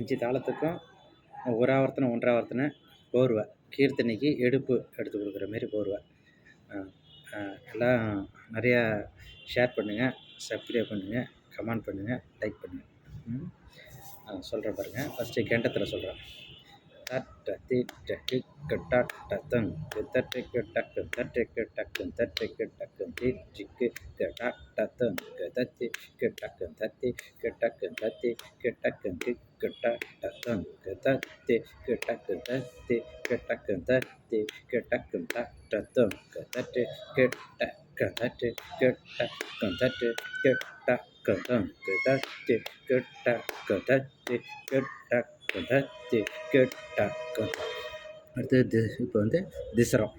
அஞ்சு தாளத்துக்கும் ஒரு ஆவர்த்தனை ஒன்றரை ஆவர்த்தனை கோர்வை கீர்த்தனைக்கு எடுப்பு எடுத்து கொடுக்குற மாரி கோர்வை எல்லாம் நிறையா ஷேர் பண்ணுங்கள் சப்ஸ்கிரைப் பண்ணுங்கள் கமெண்ட் பண்ணுங்கள் லைக் பண்ணுங்கள் சொல்கிறேன் பாருங்கள் ஃபஸ்ட்டு கெண்டத்தில் சொல்கிறேன் Get கதட்டு கெட்ட கதட்டு கெட்ட கதம் கதட்டு கெட்ட கதட்டு கெட்ட கதட்டு கெட்ட கதம் அடுத்தது இப்போ வந்து திசரம்.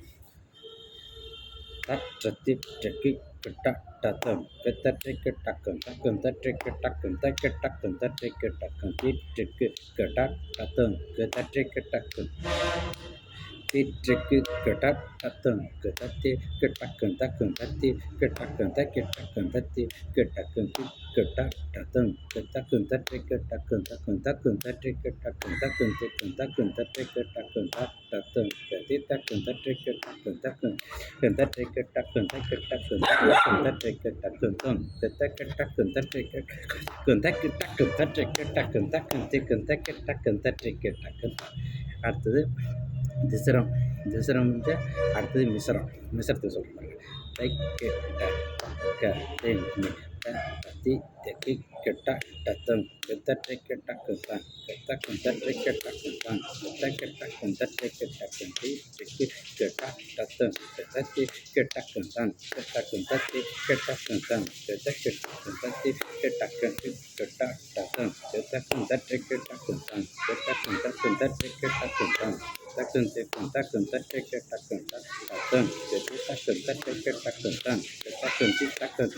தற்றத்தி டக்கி கிட்ட டக்கம் தட்டிக்கு டக்கம் தக்கம் தட்டிக்கு டக்கம் தக்கு டக்கம் தட்டிக்கு டக்கம் திட்டுக்கு கிட்ட டக்கம் தட்டிக்கு டக்கம். திற்றுக்கு கிடத்தக்கும் தத்தி கிட்டக்கும் தக்கும் தத்தி கிட்டக்கும் தக்கிட்டக்கும் தத்தி கிட்டக்கும் கிட்டத்தக்கும் தக்கும் தற்றி கிட்டக்கும் தக்கும் தக்கும் தற்றி கிட்டக்கும் தக்கும் திக்கும் தக்கும் தற்றி கிட்டக்கும் தட்டத்தும் தத்தி தக்கும் தற்றி கிட்டக்கும் தக்கும் தற்றி கிட்டக்கும் தக்கிட்டக்கும் தக்கும் தற்றி கிட்டக்கும் தும் தித்தக்கிட்டக்கும் தற்றி கிட்டக்கும் தக்கிட்டக்கும் தற்றி கிட்டக்கும் தக்கும் திக்கும் தக்கிட்டக்கும் தற்றி கிட்டக்கும் அடுத்தது திசரம். திசரம் அடுத்தது மிசரம். மிசரத்தை சொல்கிறாங்க தைக்க க தென் தத்தி கெட்ட டத்தம் கெத்தட்டை கெட்ட கத்தான் கெத்த குந்தட்டை கெட்ட கத்தான் கெத்த கெட்ட குந்தட்டை கெட்ட குந்தி தெக்கி கெட்ட டத்தம் கெத்தத்தி கெட்ட கந்தான் கெட்ட குந்தத்தி கெட்ட கந்தான் கெத்த கெட்ட குந்தத்தி கெட்ட கந்தி கெட்ட டத்தம் கெத்த குந்தட்டை கெட்ட குந்தான் கெட்ட குந்த குந்தட்டை கெட்ட குந்தான் टाकन तेकन टाकन तक एक एक टाकन तक टाकन तेकन टाकन तक एक एक टाकन तक टाकन ती टाकन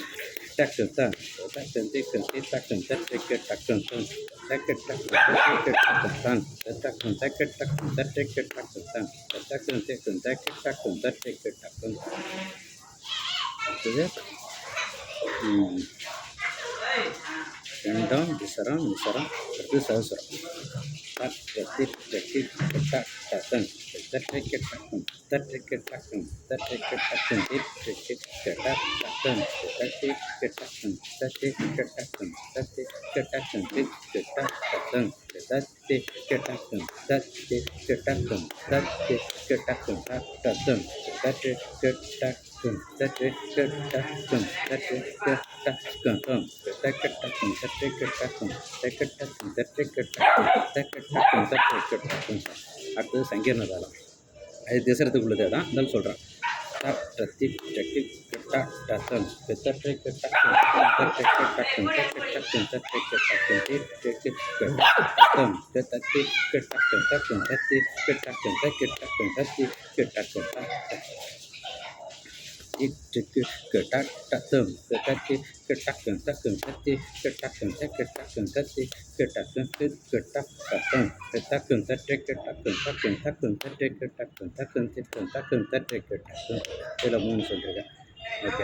टाकन तक टाकन तेकन ती टाकन तक एक एक टाकन तक टाकन टाकन तक एक एक टाकन तक टाकन टाकन टाकन तक एक एक टाकन तक टाकन तेकन तक एक टाकन तक एक एक टाकन तुझे हम्म down, disaram, disaram, terus saya serang. ตัดจดติดจะติดจะตัดจะตั้งจะตัดตัดกระตักตัดให้กรดตักตัดให้กระตักติดจะติดจะตักตั้งจะตัดติดกิดตักตึงเดติดกิดตักตึงเดติดกระตักติดจะตักตั้งจะตัดติดกิดตักตึงเดติดกระตักตัดติดกระตักตัดตั้งจะตัดติดกระตัก அடுத்தது சங்கீர்ண தாளம் அது திசரத்துக்குள்ளதே தான் இருந்தாலும் சொல்கிறேன் தத்தி டக்கி கட்டா டத்தம் பெத்தட்டை கட்டா தத்தை கட்டக்கும் தத்தக்கும் தத்தை கட்டக்கும் தீர்க்கி கட்டக்கும் தத்தி கட்டக்கும் தக்கும் தத்தி கட்டக்கும் தக்கி கட்டக்கும் தத்தி கட்டக்கும் เกิดตักตักเติมเกิดตักที่เกิดตักเติมตักเติมตักที่เกิดตักเติมตักเกิดตักเติมตักที่เกิดตักเติมตักเกิดตักตักเติมเกิดตักเติมตักเกิดตักเติมตักเติมตักเติมตักเกิดตักเติมตักเติมตักเติมตักเติมตักเกิดตักเติมเดี๋ยวเรามุ่งส่วนเดียวกันโอเค